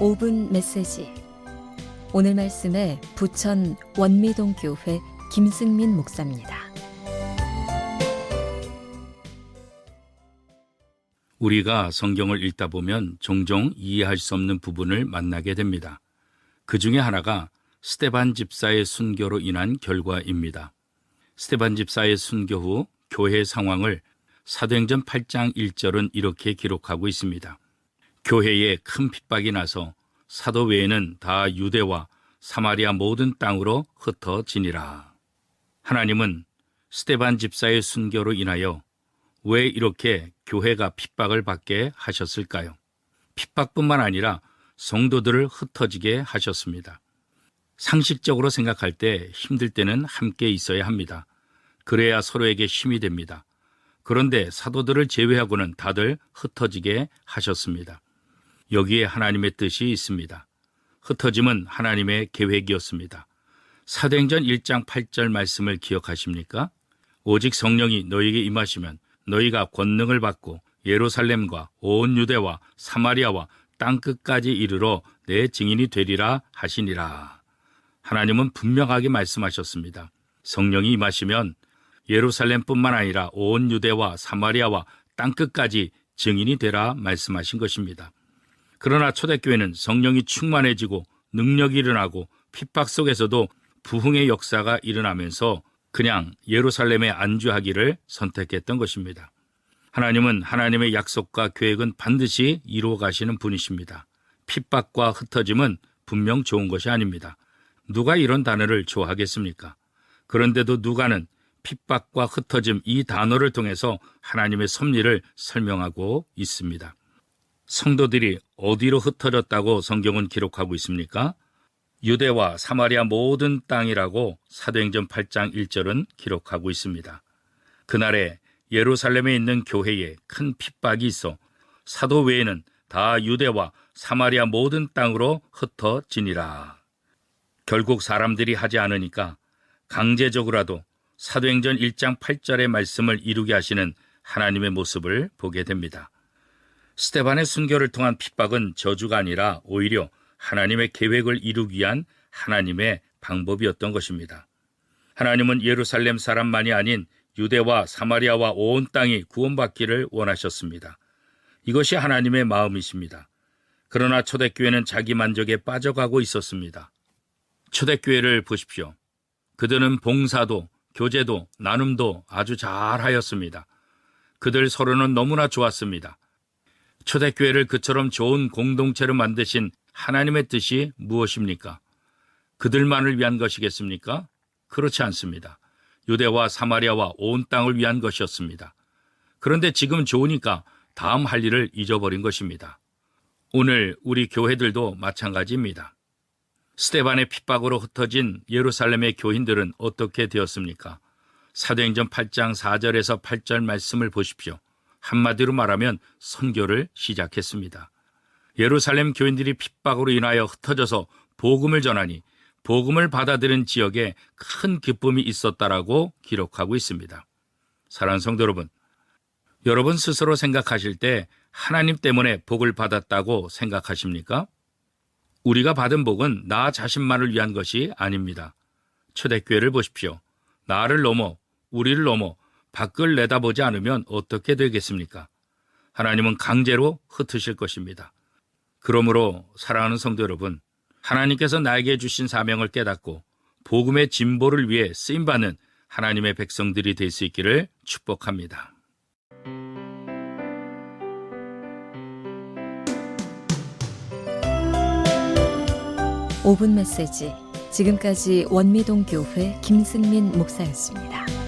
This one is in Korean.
5분 메시지 오늘 말씀에 부천 원미동 교회 김승민 목사입니다. 우리가 성경을 읽다 보면 종종 이해할 수 없는 부분을 만나게 됩니다. 그 중에 하나가 스테반 집사의 순교로 인한 결과입니다. 스테반 집사의 순교 후 교회 상황을 사도행전 8장 1절은 이렇게 기록하고 있습니다. 교회에 큰 핍박이 나서 사도 외에는 다 유대와 사마리아 모든 땅으로 흩어지니라. 하나님은 스테반 집사의 순교로 인하여 왜 이렇게 교회가 핍박을 받게 하셨을까요? 핍박뿐만 아니라 성도들을 흩어지게 하셨습니다. 상식적으로 생각할 때 힘들 때는 함께 있어야 합니다. 그래야 서로에게 힘이 됩니다. 그런데 사도들을 제외하고는 다들 흩어지게 하셨습니다. 여기에 하나님의 뜻이 있습니다. 흩어짐은 하나님의 계획이었습니다. 사도행전 1장 8절 말씀을 기억하십니까? 오직 성령이 너희에게 임하시면 너희가 권능을 받고 예루살렘과 온 유대와 사마리아와 땅 끝까지 이르러 내 증인이 되리라 하시니라. 하나님은 분명하게 말씀하셨습니다. 성령이 임하시면 예루살렘뿐만 아니라 온 유대와 사마리아와 땅 끝까지 증인이 되라 말씀하신 것입니다. 그러나 초대교회는 성령이 충만해지고 능력이 일어나고 핍박 속에서도 부흥의 역사가 일어나면서 그냥 예루살렘에 안주하기를 선택했던 것입니다. 하나님은 하나님의 약속과 계획은 반드시 이루어 가시는 분이십니다. 핍박과 흩어짐은 분명 좋은 것이 아닙니다. 누가 이런 단어를 좋아하겠습니까? 그런데도 누가는 핍박과 흩어짐 이 단어를 통해서 하나님의 섭리를 설명하고 있습니다. 성도들이 어디로 흩어졌다고 성경은 기록하고 있습니까? 유대와 사마리아 모든 땅이라고 사도행전 8장 1절은 기록하고 있습니다. 그날에 예루살렘에 있는 교회에 큰 핍박이 있어 사도 외에는 다 유대와 사마리아 모든 땅으로 흩어지니라. 결국 사람들이 하지 않으니까 강제적으로라도 사도행전 1장 8절의 말씀을 이루게 하시는 하나님의 모습을 보게 됩니다. 스테반의 순교를 통한 핍박은 저주가 아니라 오히려 하나님의 계획을 이루기 위한 하나님의 방법이었던 것입니다. 하나님은 예루살렘 사람만이 아닌 유대와 사마리아와 온 땅이 구원받기를 원하셨습니다. 이것이 하나님의 마음이십니다. 그러나 초대교회는 자기 만족에 빠져가고 있었습니다. 초대교회를 보십시오. 그들은 봉사도, 교제도, 나눔도 아주 잘 하였습니다. 그들 서로는 너무나 좋았습니다. 초대교회를 그처럼 좋은 공동체로 만드신 하나님의 뜻이 무엇입니까? 그들만을 위한 것이겠습니까? 그렇지 않습니다. 유대와 사마리아와 온 땅을 위한 것이었습니다. 그런데 지금 좋으니까 다음 할 일을 잊어버린 것입니다. 오늘 우리 교회들도 마찬가지입니다. 스테반의 핍박으로 흩어진 예루살렘의 교인들은 어떻게 되었습니까? 사도행전 8장 4절에서 8절 말씀을 보십시오. 한마디로 말하면 선교를 시작했습니다. 예루살렘 교인들이 핍박으로 인하여 흩어져서 복음을 전하니 복음을 받아들인 지역에 큰 기쁨이 있었다라고 기록하고 있습니다. 사랑하는 성도 여러분, 여러분 스스로 생각하실 때 하나님 때문에 복을 받았다고 생각하십니까? 우리가 받은 복은 나 자신만을 위한 것이 아닙니다. 초대교회를 보십시오. 나를 넘어 우리를 넘어 밖을 내다보지 않으면 어떻게 되겠습니까? 하나님은 강제로 흩으실 것입니다. 그러므로 사랑하는 성도 여러분, 하나님께서 나에게 주신 사명을 깨닫고 복음의 진보를 위해 쓰임 받는 하나님의 백성들이 될 수 있기를 축복합니다. 오분 메시지 지금까지 원미동 교회 김승민 목사였습니다.